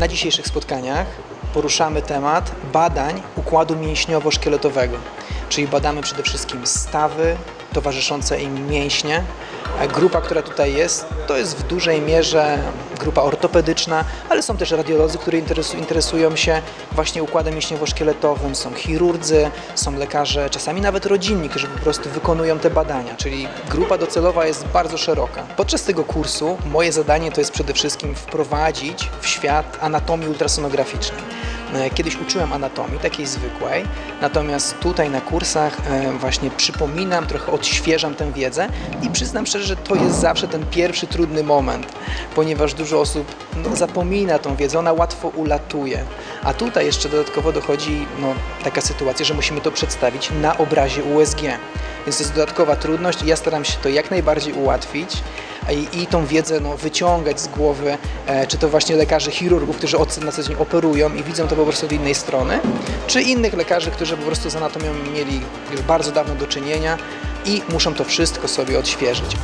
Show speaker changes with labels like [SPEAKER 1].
[SPEAKER 1] Na dzisiejszych spotkaniach poruszamy temat badań układu mięśniowo-szkieletowego, czyli badamy przede wszystkim stawy, towarzyszące im mięśnie. Grupa, która tutaj jest, to jest w dużej mierze grupa ortopedyczna, ale są też radiolodzy, którzy interesu, interesują się właśnie układem mięśniowo-szkieletowym, są chirurdzy, są lekarze, czasami nawet rodzinni, którzy po prostu wykonują te badania, czyli grupa docelowa jest bardzo szeroka. Podczas tego kursu moje zadanie to jest przede wszystkim wprowadzić w świat anatomii ultrasonograficznej. E, Kiedyś uczyłem anatomii, takiej zwykłej, natomiast tutaj na kursach e, właśnie przypominam, trochę odświeżam tę wiedzę i przyznam szczerze, że to jest zawsze ten pierwszy trudny moment, ponieważ dużo osób no, zapomina tą wiedzę, ona łatwo ulatuje. A tutaj jeszcze dodatkowo dochodzi no, taka sytuacja, że musimy to przedstawić na obrazie USG. Więc to jest dodatkowa trudność i ja staram się to jak najbardziej ułatwić i, i tą wiedzę no, wyciągać z głowy, e, czy to właśnie lekarzy chirurgów, którzy od, na co dzień operują i widzą to po prostu od innej strony, czy innych lekarzy, którzy po prostu z anatomią mieli już bardzo dawno do czynienia i muszą to wszystko sobie odświeżyć.